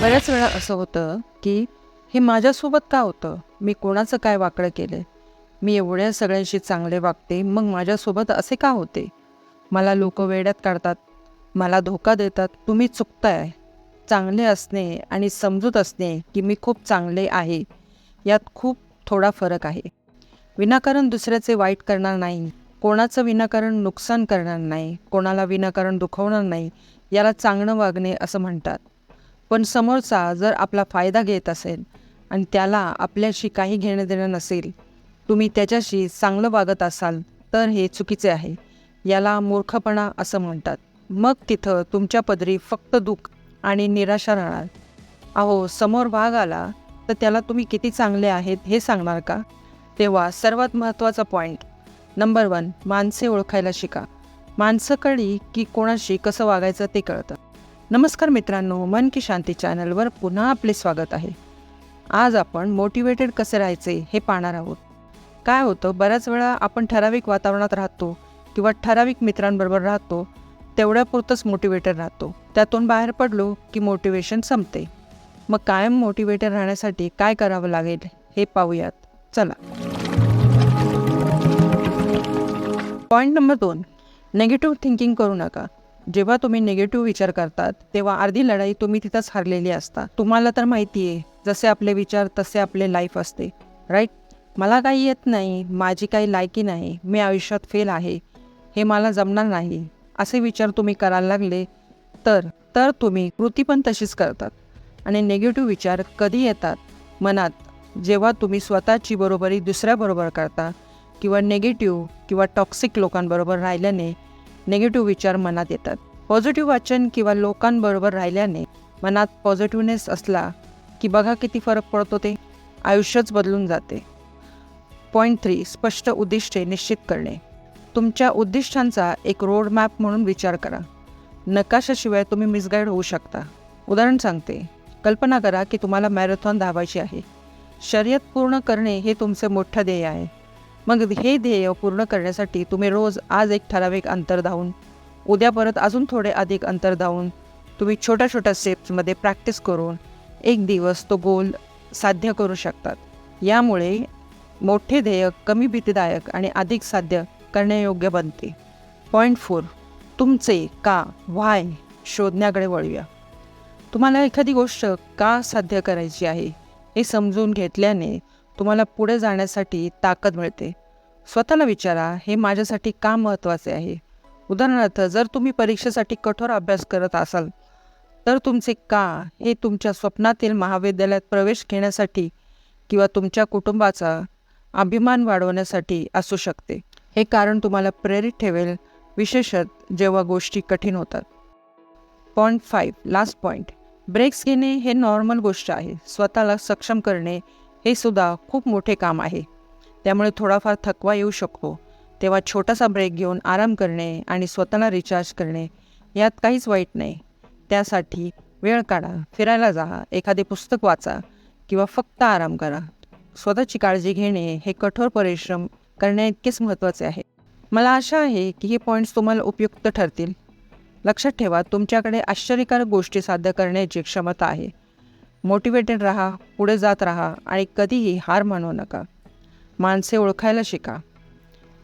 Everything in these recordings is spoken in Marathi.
बऱ्याच वेळा असं होतं की हे माझ्यासोबत का होतं? मी कोणाचं काय वाकडं केलं मी एवढ्या सगळ्यांशी चांगले वागते मग माझ्यासोबत असे का होते? मला लोक वेड्यात काढतात मला धोका देतात तुम्ही चुकताय. चांगले असणे आणि समजूत असणे की मी खूप चांगले आहे यात खूप थोडा फरक आहे. विनाकारण दुसऱ्याचे वाईट करणार नाही कोणाचं विनाकारण नुकसान करणार नाही कोणाला विनाकारण दुखवणार नाही याला चांगलं वागणे असं म्हणतात. पण समोरचा जर आपला फायदा घेत असेल आणि त्याला आपल्याशी काही घेणं देणं नसेल तुम्ही त्याच्याशी चांगलं वागत असाल तर हे चुकीचे आहे. याला मूर्खपणा असं म्हणतात. मग तिथं तुमच्या पदरी फक्त दुःख आणि निराशा राहणार. अहो समोर वाघ आला तर त्याला तुम्ही किती चांगले आहेत हे सांगणार का? तेव्हा सर्वात महत्त्वाचा पॉईंट नंबर वन माणसे ओळखायला शिका. माणसं कळली की कोणाशी कसं वागायचं ते कळतं. नमस्कार मित्रांनो मन की शांती चॅनलवर पुन्हा आपले स्वागत आहे. आज आपण मोटिवेटेड कसे राहायचे हे पाहणार आहोत. काय होतं बऱ्याच वेळा आपण ठराविक वातावरणात राहतो किंवा ठराविक मित्रांबरोबर राहतो तेवढ्यापुरतंच मोटिवेटेड राहतो. त्यातून बाहेर पडलो की मोटिवेशन संपते. मग कायम मोटिवेटेड राहण्यासाठी काय करावं लागेल हे पाहूयात. चला. पॉईंट नंबर दोन. नेगेटिव्ह थिंकिंग करू नका. जेव्हा तुम्ही निगेटिव्ह विचार करतात तेव्हा अर्धी लढाई तुम्ही तिथंच हरलेली असता. तुम्हाला तर माहिती आहे जसे आपले विचार तसे आपले लाईफ असते. राईट मला काही येत नाही माझी काही लायकी नाही मी आयुष्यात फेल आहे हे मला जमणार नाही असे विचार तुम्ही करायला लागले तर तर तुम्ही कृती पण तशीच करतात. आणि निगेटिव्ह विचार कधी येतात? मनात. जेव्हा तुम्ही स्वतःची बरोबरी दुसऱ्याबरोबर करता किंवा नेगेटिव्ह किंवा टॉक्सिक लोकांबरोबर राहिल्याने नेगेटिव्ह विचार मनात येतात. पॉझिटिव्ह वाचन किंवा लोकांबरोबर राहिल्याने मनात पॉझिटिव्हनेस असला की बघा किती फरक पडतो ते. आयुष्यच बदलून जाते. पॉईंट थ्री स्पष्ट उद्दिष्टे निश्चित करणे. तुमच्या उद्दिष्टांचा एक रोड मॅप म्हणून विचार करा. नकाशाशिवाय तुम्ही मिसगाईड होऊ शकता. उदाहरण सांगते. कल्पना करा की तुम्हाला मॅरेथॉन धावायची आहे. शर्यत पूर्ण करणे हे तुमचे मोठं ध्येय आहे. मग हे ध्येय पूर्ण करण्यासाठी तुम्ही रोज आज एक ठराविक अंतर धावून उद्या परत अजून थोडे अधिक अंतर धावून तुम्ही छोट्या छोट्या स्टेप्समध्ये प्रॅक्टिस करून एक दिवस तो गोल साध्य करू शकतात. यामुळे मोठे ध्येय कमी भीतीदायक आणि अधिक साध्य करण्यायोग्य बनते. पॉईंट फोर तुमचे का व्हाय शोधण्याकडे वळूया. तुम्हाला एखादी गोष्ट का साध्य करायची आहे हे समजून घेतल्याने तुम्हाला पुढे जाण्यासाठी ताकद मिळते. स्वतःला विचारा हे माझ्यासाठी का महत्त्वाचे आहे? उदाहरणार्थ जर तुम्ही परीक्षेसाठी कठोर अभ्यास करत असाल तर तुमचे का हे तुमच्या स्वप्नातील महाविद्यालयात प्रवेश घेण्यासाठी किंवा तुमच्या कुटुंबाचा अभिमान वाढवण्यासाठी असू शकते. हे कारण तुम्हाला प्रेरित ठेवेल विशेषत जेव्हा गोष्टी कठीण होतात. Point five last point breaks घेणे हे नॉर्मल गोष्ट आहे. स्वतःला सक्षम करणे हे सुद्धा खूप मोठे काम आहे. त्यामुळे थोडाफार थकवा येऊ शकतो. तेव्हा छोटासा ब्रेक घेऊन आराम करणे आणि स्वतःला रिचार्ज करणे यात काहीच वाईट नाही. त्यासाठी वेळ काढा फिरायला जा एखादे पुस्तक वाचा किंवा फक्त आराम करा. स्वतःची काळजी घेणे हे कठोर परिश्रम करण्याइतकेच महत्त्वाचे आहे. मला आशा आहे की हे पॉईंट्स तुम्हाला उपयुक्त ठरतील. लक्षात ठेवा तुमच्याकडे आश्चर्यकारक गोष्टी साध्य करण्याची क्षमता आहे. मोटिवेटेड राहा पुढे जात राहा आणि कधीही हार मानू नका. माणसे ओळखायला शिका.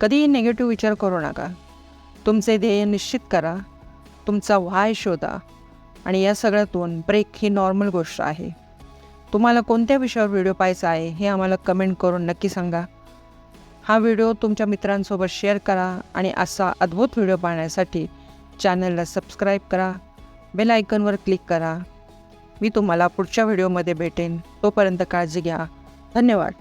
कधीही निगेटिव्ह विचार करू नका. तुमचे ध्येय निश्चित करा. तुमचा व्हाय शोधा. आणि या सगळ्यातून ब्रेक ही नॉर्मल गोष्ट आहे. तुम्हाला कोणत्या विषयावर व्हिडिओ पाहायचा आहे हे आम्हाला कमेंट करून नक्की सांगा. हा व्हिडिओ तुमच्या मित्रांसोबत शेअर करा आणि असा अद्भुत व्हिडिओ पाहण्यासाठी चॅनलला सबस्क्राईब करा. बेल आयकनवर क्लिक करा. मी तुम्हाला पुढच्या व्हिडिओमध्ये भेटेन. तोपर्यंत काळजी घ्या. धन्यवाद.